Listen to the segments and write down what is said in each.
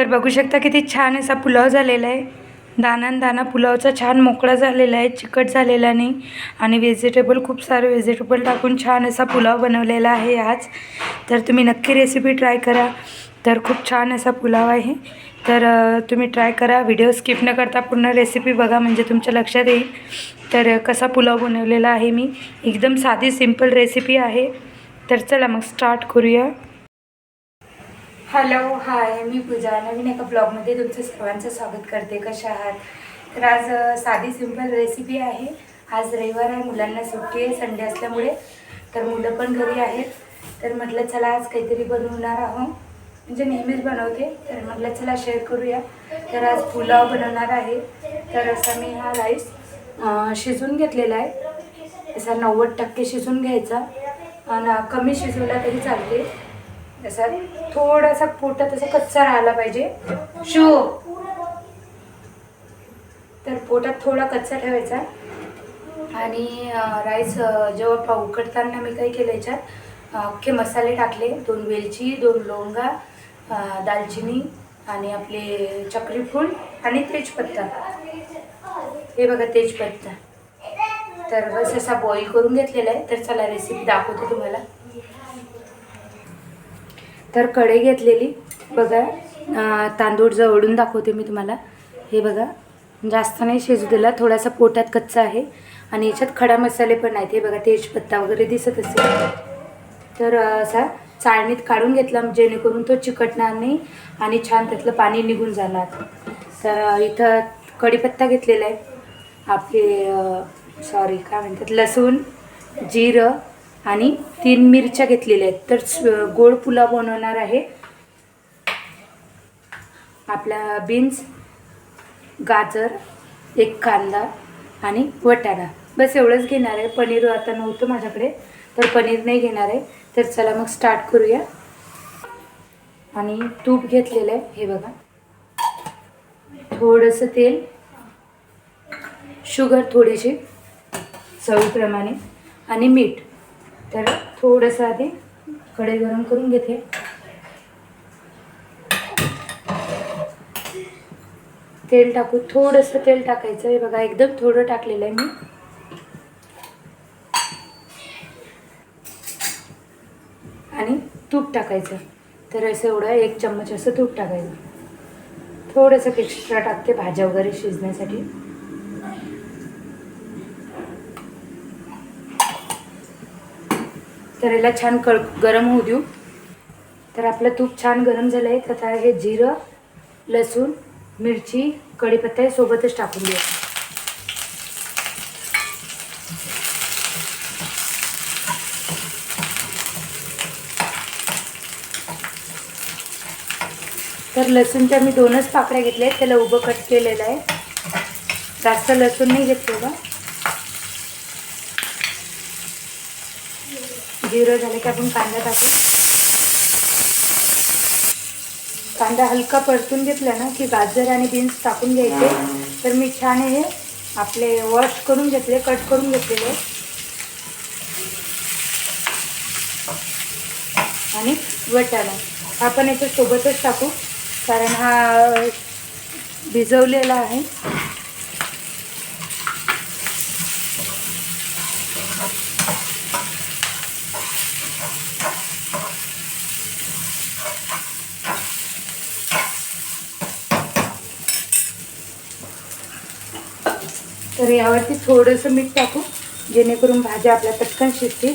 तर बघू शकता किती छान असा पुलाव झालेला आहे. दाना दाना पुलावचा छान मोकळा झालेला आहे चिकट झालेला नाही आणि व्हेजिटेबल खूप सारे व्हेजिटेबल टाकून छान असा पुलाव बनवलेला आहे आज. तर तुम्ही नक्की रेसिपी ट्राय करा. तर खूप छान असा पुलाव आहे. तर तुम्ही ट्राय करा. व्हिडिओ स्किप न करता पूर्ण रेसिपी बघा म्हणजे तुमच्या लक्षात येईल. तर कसा पुलाव बनवलेला आहे मी. एकदम साधी सिंपल रेसिपी आहे. तर चला मग स्टार्ट करूया. हॅलो हाय मी पूजा. नवीन एका ब्लॉगमध्ये तुमचं सर्वांचं स्वागत करते. कशा आहात? तर आज साधी सिंपल रेसिपी आहे. आज रविवार आहे मुलांना सुट्टी आहे संडे असल्यामुळे तर मुलं पण घरी आहेत. तर म्हटलं चला आज काहीतरी बनवणार आहोत. म्हणजे नेहमीच बनवते तर म्हटलं चला शेअर करूया. तर आज पुलाव बनवणार आहे. तर असा मी हा राईस शिजून शिजवून घेतलेला आहे. असा नव्वद टक्के शिजवून घ्यायचा. आणि कमी शिजवला तरी चालते. असा थोडासा पोटात तसा कच्चा राहिला पाहिजे. शो. तर पोटात थोडा कच्चा ठेवायचा. आणि राईस जेव्हा पा उकडताना मी काही केलं याच्यात अख्खे मसाले टाकले. दोन वेलची दोन लोंगा दालचिनी आणि आपले चक्रीफूल आणि तेजपत्ता. हे बघा तेजपत्ता. तर बस असा बॉईल करून घेतलेला आहे. तर चला रेसिपी दाखवते तुम्हाला. तर कढई घेतलेली. बघा तांदूळ जवळून दाखवते मी तुम्हाला. हे बघा जास्त नाही शिजू दिला थोडासा पोटात कच्चा आहे. आणि याच्यात खडा मसाले पण आहेत. हे बघा तेजपत्ता वगैरे दिसत असेल. तर असा चाळणीत काढून घेतला जेणेकरून तो चिकटणार नाही आणि छान त्यातलं पाणी निघून जाणार. तर इथं कढीपत्ता घेतलेला आहे. आपले सॉरी काय म्हणतात? लसूण जिरं आणि तीन मिरच्या घेतलेल्या आहेत. तर गोड पुलाव बनवणार आहे. आपला बीन्स गाजर एक कांदा आणि वटाणा. बस एवढंच घेणार आहे. पनीर आता नव्हतं माझ्याकडे तर पनीर नाही घेणार आहे. तर चला मग स्टार्ट करूया. आणि तूप घेतलेलं आहे. हे बघा. थोडंसं तेल शुगर थोडीशी चवीप्रमाणे आणि मीठ. तर थोडंसं आधी कढई गरम करून घेते. तेल टाकू थोडंसं तेल टाकायचं आहे बघा एकदम थोडं टाकलेलं आहे मी. आणि तूप टाकायचं. तर असं एवढं एक चम्मच असं तूप टाकायचं. थोडंसं एक्स्ट्रा टाकते भाज्या वगैरे शिजण्यासाठी. तर याला छान कळ गरम होऊ देऊ. तर आपलं तूप छान गरम झालं आहे तर आता हे जिरं लसूण मिरची कढीपत्ता हे सोबतच टाकून देऊ. तर लसूणच्या मी दोनच पाकळ्या घेतल्या आहेत. त्याला उभं कट केलेलं आहे. जास्त लसूण नाही घेतलेलं. जिरं झालं की आपण कांदा टाकू. कांदा हलका परतून घेतला ना की गाजर आणि बीन्स टाकून घ्यायचे. तर मी छान हे आपले वॉश करून घेतले कट करून घेतलेले. आणि वटाणा. आपण याच्या सोबतच टाकू कारण हा भिजवलेला आहे. तर यावरती थोडंसं मीठ टाकू जेणेकरून भाज्या आपल्या पटकन शिजतील.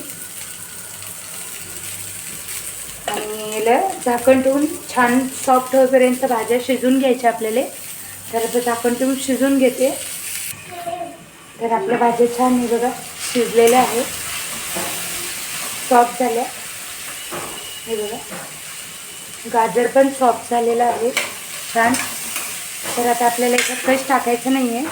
आणि याला झाकण ठेवून छान सॉफ्ट होईपर्यंत भाज्या शिजून घ्यायच्या आपल्याला. तर आता झाकण ठेवून शिजून घेते. तर आपल्या भाज्या छान हे बघा शिजलेल्या आहेत. सॉफ्ट झाल्या. हे बघा. गाजर पण सॉफ्ट झालेलं आहे. छान. तर आता आपल्याला याच्यात कश टाकायचं नाही आहे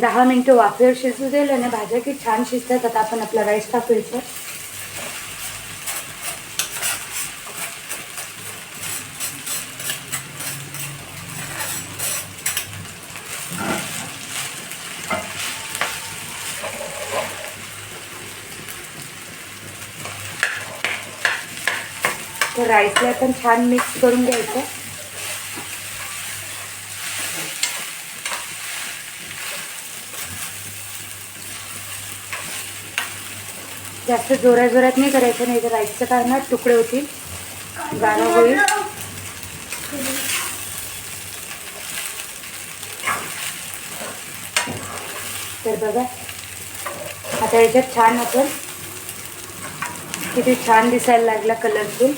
दहा मिनटं वाफेवर शिजू दिलं आणि भाज्या की छान शिजतात. आता आपण आपला राईस टाकायचं तर राईसला पण छान मिक्स करून घ्यायचं. जास्त जोरात जोरात नाही करायचं नाही तर राईसचं काय ना तुकडे होतील. गाणं होईल. तर बघा आता याच्यात छान आपण किती छान दिसायला लागला कलरफुल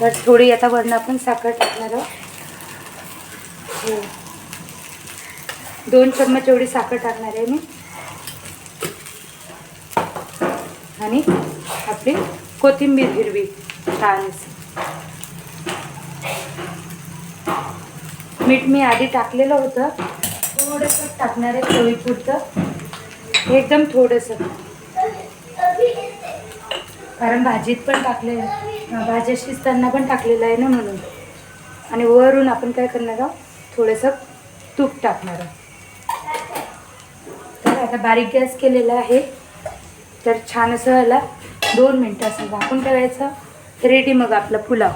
तर थोडी आता वरण आपण साखर टाकणार आहोत. हो. दोन चम्मच एवढी साखर टाकणार आहे मी. आणि आपली कोथिंबीर हिरवी छान मीठ मी आधी टाकलेलं होतं. थोडंसं टाकणार आहे चवीपुरतं. एकदम थोडंसं. कारण भाजीत पण टाकले भाज्या शिजताना पण टाकलेलं आहे ना म्हणून. आणि वरून आपण काय करणार आहोत? थोडंसं तूप टाकणार आहोत. तर आता बारीक गॅस केलेला आहे. तर छान असं ह्याला दोन मिनटं असं झाकून ठेवायचं. रेडी मग आपला पुलाव.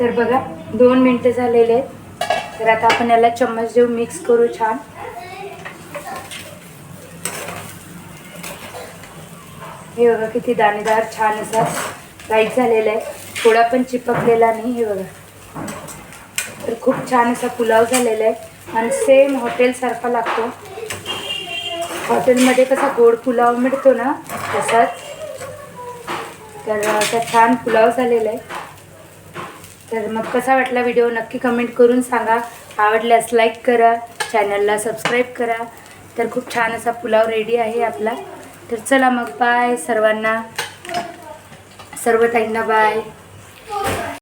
तर बघा दोन मिनटं झालेले आहेत. तर आता आपण याला चम्मच देऊ मिक्स करू छान. हे बघा किती दाणेदार छान असा लाइट झालेला आहे. थोडा पण चिपकलेला नाही हे बघा. तर खूप छान असा पुलाव झालेला आहे. आणि सेम हॉटेलसारखा लागतो. हॉटेलमध्ये कसा गोड पुलाव मिळतो ना तसाच. तर असा छान पुलाव झालेला आहे. तर मग कसा वाटला व्हिडिओ नक्की कमेंट करून सांगा. आवडल्यास लाईक करा चॅनलला सबस्क्राईब करा. तर खूप छान असा पुलाव रेडी आहे आपला. तर चला मग बाय सर्वांना. सर्व ताईंना बाय.